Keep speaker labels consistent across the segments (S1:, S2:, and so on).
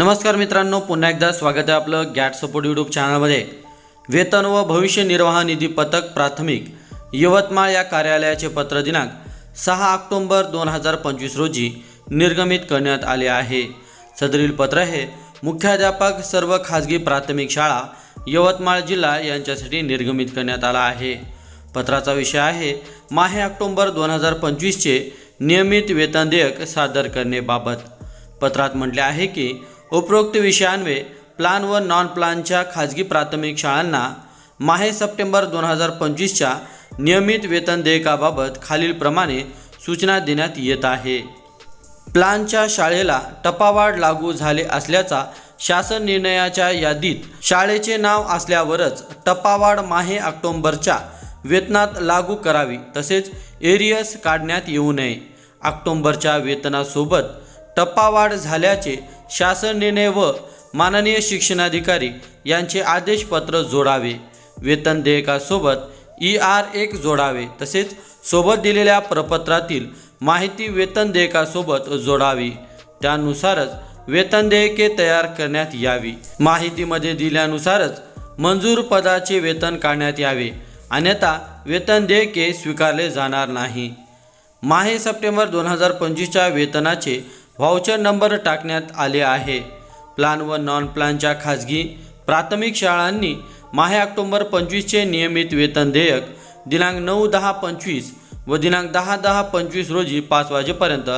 S1: नमस्कार मित्रांनो पुन्हा एकदा स्वागत आहे आपलं गॅट सपोर्ट यूट्यूब चॅनलमध्ये वेतन व भविष्य निर्वाह निधी पथक प्राथमिक यवतमाळ या कार्यालयाचे पत्र दिनांक सहा ऑक्टोंबर दोन हजार पंचवीस रोजी निर्गमित करण्यात आले आहे. सदरील पत्र हे मुख्याध्यापक सर्व खाजगी प्राथमिक शाळा यवतमाळ जिल्हा यांच्यासाठी निर्गमित करण्यात आला आहे. पत्राचा विषय आहे माहे ऑक्टोंबर दोन हजार पंचवीसचे नियमित वेतन देयक सादर करण्याबाबत पत्रात म्हटले आहे की उपरोक्त विषयान्वये प्लान व नॉन प्लानच्या खाजगी प्राथमिक शाळांना माहे सप्टेंबर दोन हजार पंचवीसच्या नियमित वेतन देयकाबाबत खालीलप्रमाणे सूचना देण्यात येत आहे. प्लानच्या शाळेला टपावाढ लागू झाले असल्याचा शासन निर्णयाच्या यादीत शाळेचे नाव असल्यावरच टपावाढ माहे ऑक्टोंबरच्या वेतनात लागू करावी तसेच एरियस काढण्यात येऊ नये. ऑक्टोंबरच्या वेतनासोबत टप्पावाढ झाल्याचे शासन निर्णय व माननीय शिक्षणाधिकारी यांचे आदेशपत्र जोडावे. वेतन देयकासोबत ई आर एक जोडावे. तसेच सोबत दिलेल्या प्रपत्रातील माहिती वेतन देयकासोबत जोडावी. त्यानुसारच वेतन देयके तयार करण्यात यावी. माहितीमध्ये दिल्यानुसारच मंजूर पदाचे वेतन काढण्यात यावे. अन्यथा वेतन देयके स्वीकारले जाणार नाही. माहे सप्टेंबर दोन हजार पंचवीसच्या वेतनाचे व्हाउचर नंबर टाकण्यात आले आहे. प्लान व नॉन प्लानच्या खाजगी प्राथमिक शाळांनी माहे ऑक्टोंबर पंचवीसचे नियमित वेतन देयक दिनांक नऊ दहा पंचवीस व दिनांक दहा दहा पंचवीस रोजी पाच वाजेपर्यंत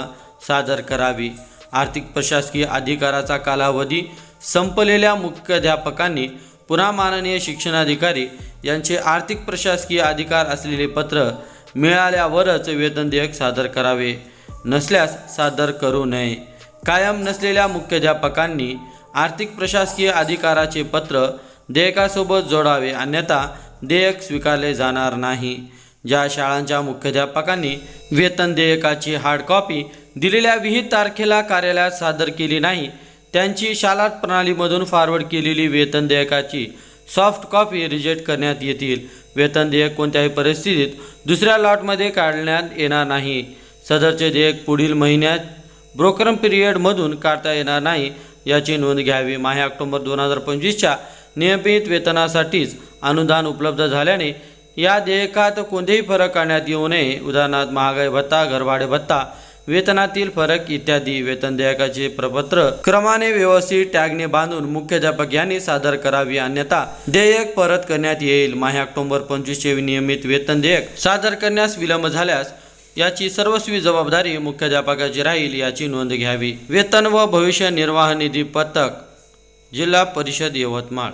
S1: सादर करावी. आर्थिक प्रशासकीय अधिकाराचा कालावधी संपलेल्या मुख्याध्यापकांनी पुन्हा माननीय शिक्षणाधिकारी यांचे आर्थिक प्रशासकीय अधिकार असलेले पत्र मिळाल्यावरच वेतन देयक सादर करावे. नसल्यास सादर करू नये. कायम नसलेल्या मुख्याध्यापकांनी आर्थिक प्रशासकीय अधिकाराचे पत्र देयकासोबत जोडावे अन्यथा देयक स्वीकारले जाणार नाही. ज्या शाळांच्या मुख्याध्यापकांनी वेतन देयकाची हार्ड कॉपी दिलेल्या विहित तारखेला कार्यालयात सादर केली नाही त्यांची शाला प्रणालीमधून फॉरवर्ड केलेली वेतन देयकाची सॉफ्ट कॉपी रिजेक्ट करण्यात येतील. वेतन देयक कोणत्याही परिस्थितीत दुसऱ्या लॉटमध्ये काढण्यात येणार नाही. सदरचे देयक पुढील महिन्यात ब्रोकरम पिरियडमधून काढता येणार नाही याची नोंद घ्यावी. माहे ऑक्टोबर दोन हजार पंचवीसच्या नियमित वेतनासाठीच अनुदान उपलब्ध झाल्याने या देयकात कोणतेही फरक करण्यात येऊ नये. उदाहरणार्थ महागाई भत्ता घरभाडे भत्ता वेतनातील फरक इत्यादी. वेतन देयकाचे प्रपत्र क्रमाने व्यवस्थित टॅगने बांधून मुख्याध्यापक यांनी सादर करावी. अन्यथा देयक परत करण्यात येईल. माहे ऑक्टोबर पंचवीसचे नियमित वेतन देयक सादर करण्यास विलंब झाल्यास याची सर्वस्वी जबाबदारी मुख्याध्यापकाची राहील याची नोंद घ्यावी. वेतन व भविष्य निर्वाह निधी पथक जिल्हा परिषद यवतमाळ.